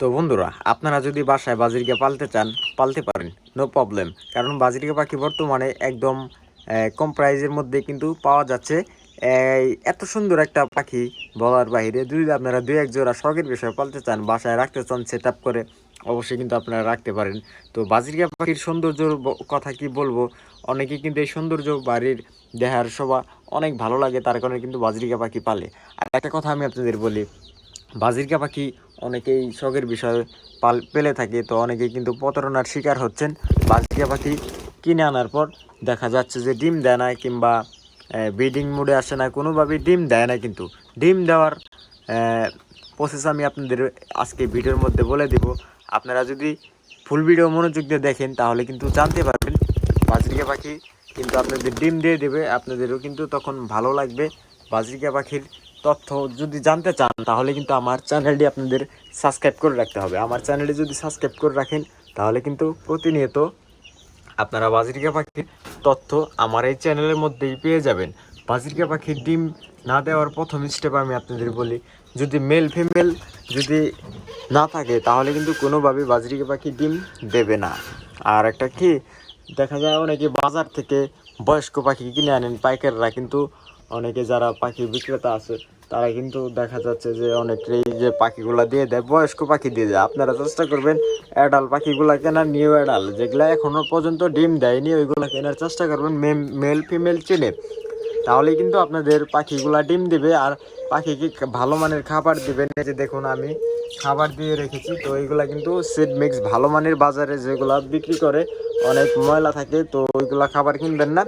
তো বন্ধুরা, আপনারা যদি বাসায় বাজিরকে পালতে চান, পালতে পারেন নো প্রবলেম কারণ বাজিরকে পাখি বর্তমানে একদম কম প্রাইজের মধ্যে কিন্তু পাওয়া যাচ্ছে। এত সুন্দর একটা পাখি বলার বাইরে যদি আপনারা দুই, এক জোড়া শখের বিষয়ে পালতে চান, বাসায় রাখতে চান সেট করে, অবশ্যই কিন্তু আপনারা রাখতে পারেন। তো বাজিরকা পাখির সৌন্দর্যর কথা কি বলব? অনেকে কিন্তু এই সৌন্দর্য বাড়ির দেহার শোভা অনেক ভালো লাগে, তার কারণে কিন্তু বাজরিকা পাখি পালে। আর একটা কথা আমি আপনাদের বলি বাজিরকা পাখি অনেকেই শখের বিষয়ে পাল, পেলে থাকে, তো অনেকেই কিন্তু প্রতারণার শিকার হচ্ছেন। বাজিরকা পাখি কিনে আনার পর দেখা যাচ্ছে যে ডিম দেয় না কিংবা ব্রিডিং মোডে আসে না, কোনোভাবেই ডিম দেয় না কিন্তু। ডিম দেওয়ার প্রসেস আমি আপনাদের আজকে ভিডিওর মধ্যে বলে দিব। আপনারা যদি ফুল ভিডিও মনোযোগ দিয়ে দেখেন, তাহলে কিন্তু জানতে পারবেন বাজরিকা পাখি কিন্তু আপনাদের ডিম দিয়ে দেবে, আপনাদেরও কিন্তু তখন ভালো লাগবে। বাজরিকা পাখির তথ্য যদি জানতে চান, তাহলে কিন্তু আমার চ্যানেলটি আপনাদের সাবস্ক্রাইব করে রাখতে হবে। আমার চ্যানেলটি যদি সাবস্ক্রাইব করে রাখেন, তাহলে কিন্তু প্রতিনিয়ত আপনারা বাজরিকা পাখির তথ্য আমার এই চ্যানেলের মধ্যেই পেয়ে যাবেন। বাজরিকা পাখির ডিম না দেওয়ার প্রথম স্টেপ আমি আপনাদের বলি, যদি মেল ফিমেল যদি না থাকে, তাহলে কিন্তু কোনোভাবে বাজরিকা পাখি ডিম দেবে না। আর একটা কি, দেখা যায় অনেকে বাজার থেকে বয়স্ক পাখি কিনে আনেন পাইকাররা, কিন্তু অনেকে যারা পাখি বিক্রেতা আছে, তারা কিন্তু দেখা যাচ্ছে যে অনেকেই যে পাখিগুলো দিয়ে দেয়, বয়স্ক পাখি দিয়ে দেয়। আপনারা চেষ্টা করবেন অ্যাডাল পাখিগুলো কেনার, নিউ অ্যাডাল যেগুলো এখনও পর্যন্ত ডিম দেয়নি, ওইগুলো কেনার চেষ্টা করবেন মেল ফিমেল চেনে। তাহলে কিন্তু আপনাদের পাখিগুলা ডিম দিবে আর পাখিকে ভালো মানের খাবার দিবেন যে দেখুন আমি খাবার দিয়ে রেখেছি, তো এইগুলা কিন্তু সিড মিক্স ভালো মানের বাজারে যেগুলা বিক্রি করে অনেক ময়লা থাকে, তো ওইগুলা খাবার কিনবেন না।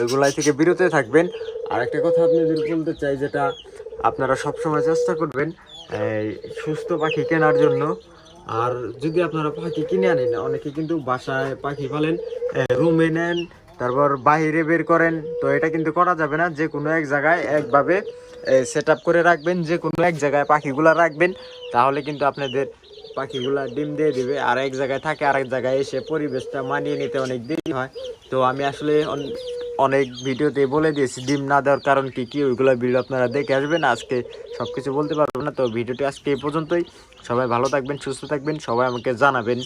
ওইগুলাই থেকে বিরতে থাকবেন। আর একটা কথা আপনাদের বলতে চাই, যেটা আপনারা সবসময় চেষ্টা করবেন সুস্থ পাখি কেনার জন্য। আর যদি আপনারা পাখি কিনে আনেন, অনেকে কিন্তু বাসায় পাখি পালেন রুমে নেন তারপর বাইরে বের করেন। তো এটা কিন্তু করা যাবে না, যে কোনো এক জায়গায় একভাবে সেট করে রাখবেন, যে কোনো এক জায়গায় পাখিগুলা রাখবেন, তাহলে কিন্তু আপনাদের পাখিগুলা ডিম দিয়ে দিবে। আর এক জায়গায় থাকে আর এক জায়গায় এসে পরিবেশটা মানিয়ে নিতে অনেক দেরি হয়। তো আমি আসলে অনেক ভিডিওতে বলে দিয়েছি, ডিম না দেওয়ার কারণ কি কি ওইগুলো ভিডিও আপনারা দেখে আসবেন। আজকে সব কিছু বলতে পারব না, তো ভিডিওটি আজকে এই পর্যন্তই। সবাই ভালো থাকবেন, সুস্থ থাকবেন, সবাই আমাকে জানাবেন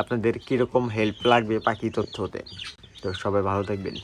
আপনাদের কীরকম হেল্প লাগবে পাখি তথ্যতে তো সবাই ভালো থাকবেন।